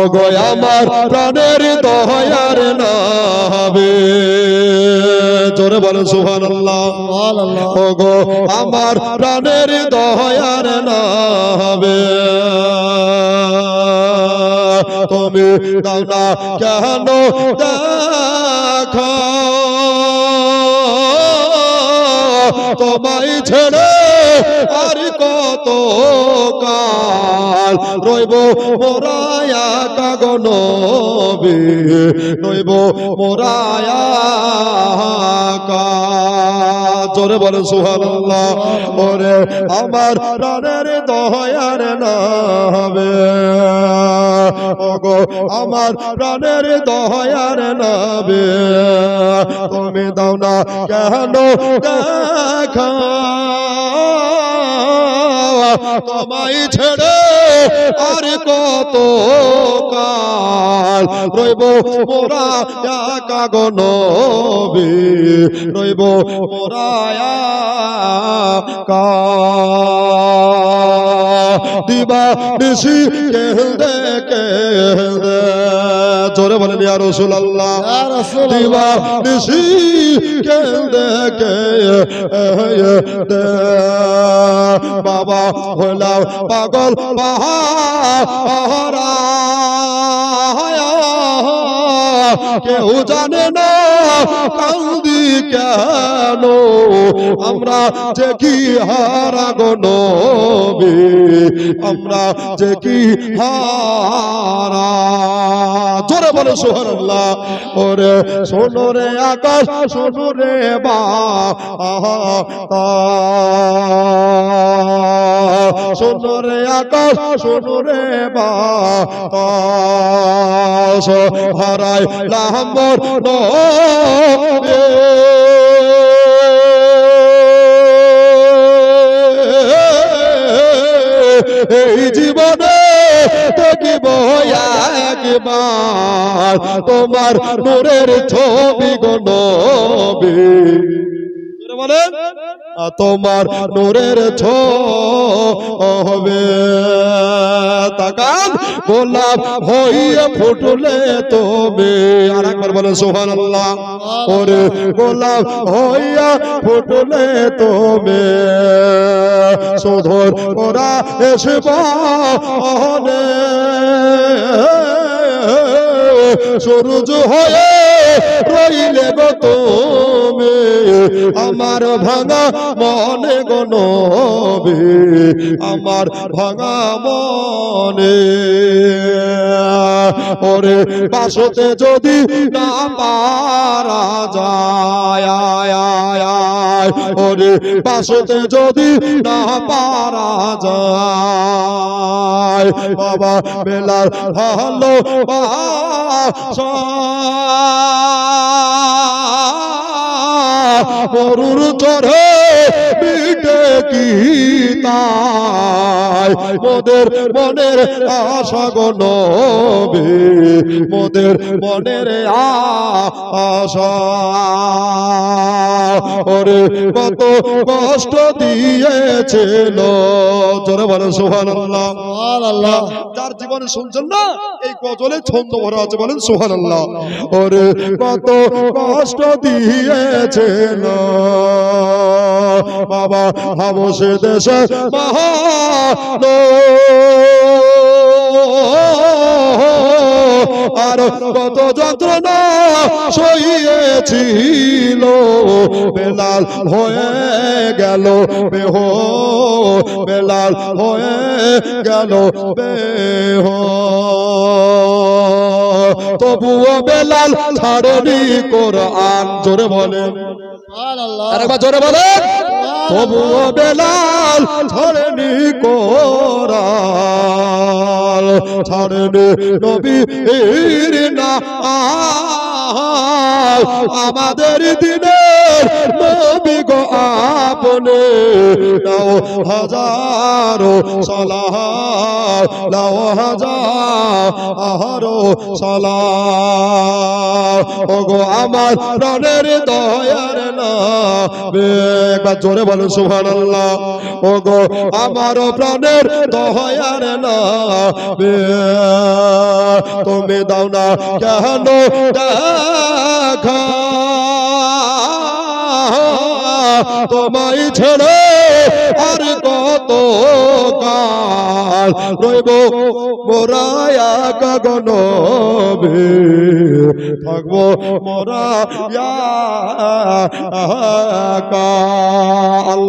ওগো আমার প্রাণের দয়ার নাবে জোরে বলেন সুবহানাল্লাহ। ওগো আমার প্রাণের দয়ার নাবে তুমি দাও না কেন দেখো? তোমায় ছেড়ে আর কত কাল রইব মোরায়া কাগন রইব মোরায়া কা জোরে বলে সুহানাল্লাহ ওরে, আমার প্রাণের দয়ার নামে। ওগো, আমার প্রাণের দয়ার নামে। তুমি দাও না কেন তোমায় ছেড়ে আর কত কাল রইব মোরা একা রইব মোরা একা। দিবা নিশি কেন্দে কেন্দে জোরে বলেন ইয়া রাসূলুল্লাহ। দিবা নিশি কেন্দে কেন্দে বাবা হলাম পাগল পাহারা কেউ জানে না কান্দি কেন? আমরা যে কি হারা গনবে আমরা যে কি হারা। জোরে বলে সোহরাল্লাহ ওরে শোনো রে আকাশ, শোনো রে বা শোনো রে আকাশ, শোনো রে বা হারাই লাহম্বর এই জীবনে থাকিব একবার। তোমার নূরের ছবি গনবে বলেন তোমার নূরের হবে। তাকান, গোলাপ হইয়া ফুটলে তুমি। আর একবার বলেন সোহান আল্লাহ ওরে, গোলাপ হইয়া ফুটলে তুমি। সুধর ওরা এসব সূর্য হয়ে রইলে গো তুমি। আমার ভাঙা মনে গনবে আমার ভাঙা মনে ওরে বাসতে যদি না পারা যায়। ওরে বাসতে যদি না পারা যায়, বাবা বেলার ভালো মরুর চরে বিটে কি? তাই মোদের মনের আশা গনবে মোদের মনের আশা। ওরে কত কষ্ট দিয়েছিল। জোরে বলেন সোহান আল্লাহ যার জীবনে শুনছেন না এই গজলে ছন্দ ভরা আছে বলেন সোহান আল্লাহ ওরে কত কষ্ট দিয়েছেন বাবা হাবসে দেশে মহান আর কত যন্ত্রণা সইয়েছিল বেলাল হয়ে গেল বেহ বেলাল হয়ে গেল বেহ। তবুও বেলাল ছাড়েনি কোরআন জোরে বলেন। আরেকবার জোরে বলেন। তবুও বেলাল ছাড়েনি কোরাল ছাড়েনি নবীর না আমাদের দিনে নবী গো আপনে, নাও হাজারো সালাহ নাও হাজারো সালাহ ওগো আমার প্রাণের দয়ার না একবার জোরে বলো সুবহানাল্লাহ। ওগো আমার প্রাণের দয়ার না তুমি দাও না কেন তোমায় ছেড়ে আর কত কাল রইব মোরায়া গগন থাকব মোরা কাল